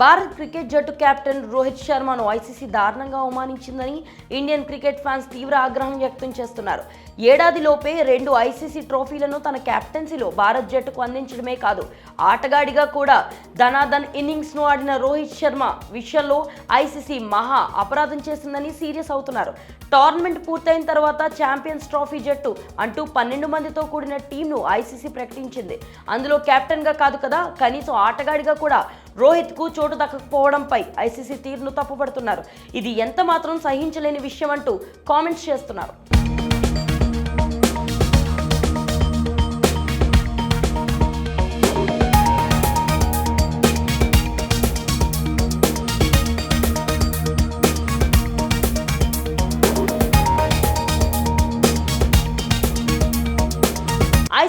Bharat cricket జట్టు captain Rohit శర్మను ICC దారుణంగా అవమానించిందని ఇండియన్ క్రికెట్ ఫ్యాన్స్ తీవ్ర ఆగ్రహం వ్యక్తం చేస్తున్నారు. ఏడాదిలోపే రెండు ఐసీసీ ట్రోఫీలను తన కెప్టెన్సీలో భారత్ జట్టుకు అందించడమే కాదు ఆటగాడిగా కూడా ధనాధన్ ఇన్నింగ్స్ను ఆడిన రోహిత్ శర్మ విషయంలో ఐసీసీ మహా అపరాధం చేసిందని సీరియస్ అవుతున్నారు. టోర్నమెంట్ పూర్తయిన తర్వాత ఛాంపియన్స్ ట్రోఫీ జట్టు అంటూ పన్నెండు మందితో కూడిన టీంను ఐసీసీ ప్రకటించింది. అందులో కెప్టెన్గా కాదు కదా కనీసం ఆటగాడిగా కూడా రోహిత్కు చోటు దక్కకపోవడంపై ఐసీసీ తీరును తప్పుపడుతున్నారు. ఇది ఎంత మాత్రం సహించలేని విషయం అంటూ కామెంట్స్ చేస్తున్నారు.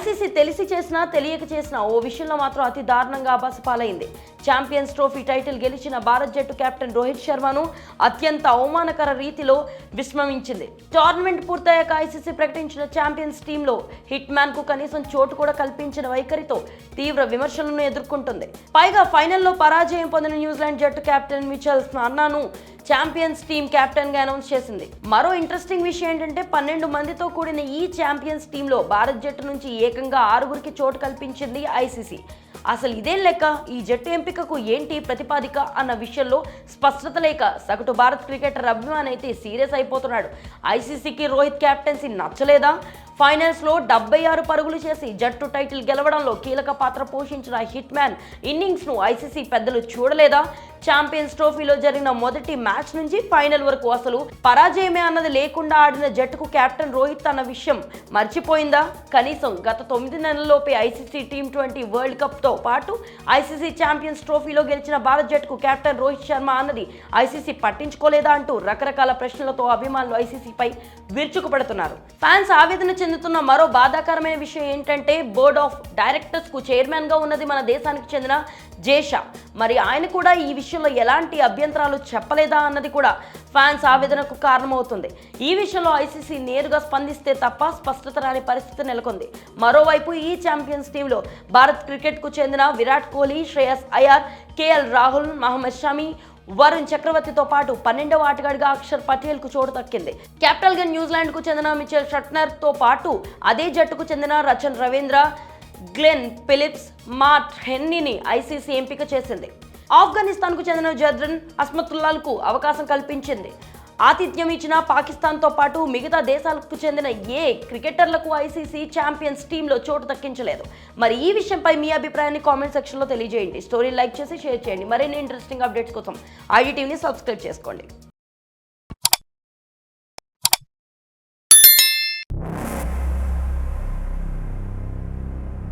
ఐసీసీ తెలిసి చేసినా తెలియక చేసినా ఓ విషయంలో మాత్రం అతి దారుణంగా అబాసపాలైంది ఛాంపియన్స్ ట్రోఫీ టైటిల్ గెలిచిన భారత్ జట్టు కెప్టెన్ రోహిత్ శర్మను అత్యంత అవమానకర రీతిలో విస్మమించింది టోర్నమెంట్ పూర్తయ్యాక ఐసీసీ ప్రకటించిన ఛాంపియన్స్ టీంలో హిట్ మ్యాన్కు కనీసం చోటు కూడా కల్పించిన వైఖరితో తీవ్ర విమర్శలను ఎదుర్కొంటుంది. పైగా ఫైనల్లో పరాజయం పొందిన న్యూజిలాండ్ జట్టు కెప్టెన్ మిచెల్ స్నాన్నాను ఛాంపియన్స్ టీం కెప్టెన్గా అనౌన్స్ చేసింది. మరో ఇంట్రెస్టింగ్ విషయం ఏంటంటే పన్నెండు మందితో కూడిన ఈ ఛాంపియన్స్ టీంలో భారత్ జట్టు నుంచి ఏకంగా ఆరుగురికి చోటు కల్పించింది ఐసీసీ అసలు ఇదేం లెక్క? ఈ జట్టు ఎంపికకు ఏంటి ప్రతిపాదిక అన్న విషయంలో స్పష్టత లేక సగటు భారత్ క్రికెటర్ అభిమాన్ అయితే సీరియస్ అయిపోతున్నాడు. ఐసీసీకి రోహిత్ కెప్టెన్సీ నచ్చలేదా? ఫైనల్స్లో డెబ్బై ఆరు పరుగులు చేసి జట్టు టైటిల్ గెలవడంలో కీలక పాత్ర పోషించిన హిట్ మ్యాన్ ఇన్నింగ్స్ను ఐసీసీ పెద్దలు చూడలేదా? ఛాంపియన్స్ ట్రోఫీలో జరిగిన మొదటి మ్యాచ్ నుంచి ఫైనల్ వరకు అసలు పరాజయమే అన్నది లేకుండా ఆడిన జట్టుకు కెప్టెన్ రోహిత్ అన్న విషయం మర్చిపోయిందా? కనీసం గత తొమ్మిది నెలల్లోపే ఐసీసీ టీమ్ ట్వంటీ వరల్డ్ కప్తో పాటు ఐసీసీ ఛాంపియన్స్ ట్రోఫీలో గెలిచిన భారత్ జట్టుకు కెప్టెన్ రోహిత్ శర్మ అన్నది ఐసీసీ పట్టించుకోలేదా అంటూ రకరకాల ప్రశ్నలతో అభిమానులు ఐసీసీపై విరుచుకుపడుతున్నారు. ఫ్యాన్స్ ఆవేదన చెందుతున్న మరో బాధాకరమైన విషయం ఏంటంటే బోర్డ్ ఆఫ్ డైరెక్టర్స్కు చైర్మన్గా ఉన్నది మన దేశానికి చెందిన జేషా. మరి ఆయన కూడా ఈ విషయంలో ఎలాంటి అభ్యంతరాలు చెప్పలేదా అన్నది కూడా ఫ్యాన్స్ ఆవేదనకు కారణమవుతుంది. ఈ విషయంలో ఐసీసీ నేరుగా స్పందిస్తే తప్ప స్పష్టత రాని పరిస్థితి నెలకొంది. మరోవైపు ఈ ఛాంపియన్స్ టీంలో భారత్ క్రికెట్కు చెందిన విరాట్ కోహ్లీ శ్రేయస్ అయ్యార్ కేఎల్ రాహుల్ మహమ్మద్ షమీ వరుణ్ చక్రవర్తితో పాటు పన్నెండవ ఆటగాడిగా అక్షర్ పటేల్కు చోటు దక్కింది. కెప్టెన్గా న్యూజిలాండ్కు చెందిన మిచెల్ షట్నర్తో పాటు అదే జట్టుకు చెందిన Rachin Ravindra Glenn Phillips Matt హెన్నీని ICC ఎంపిక చేసింది. ఆఫ్ఘనిస్తాన్కు చెందిన జద్రన్ అస్మతుల్లాల్కు అవకాశం కల్పించింది. ఆతిథ్యం ఇచ్చిన పాకిస్తాన్తో పాటు మిగతా దేశాలకు చెందిన ఏ క్రికెటర్లకు ఐసీసీ ఛాంపియన్స్ టీంలో చోటు దక్కించలేదు. మరి ఈ విషయంపై మీ అభిప్రాయాన్ని కామెంట్ సెక్షన్లో తెలియజేయండి. స్టోరీ లైక్ చేసి షేర్ చేయండి. మరిన్ని ఇంట్రెస్టింగ్ అప్డేట్స్ కోసం ఐడి టీవీని సబ్స్క్రైబ్ చేసుకోండి.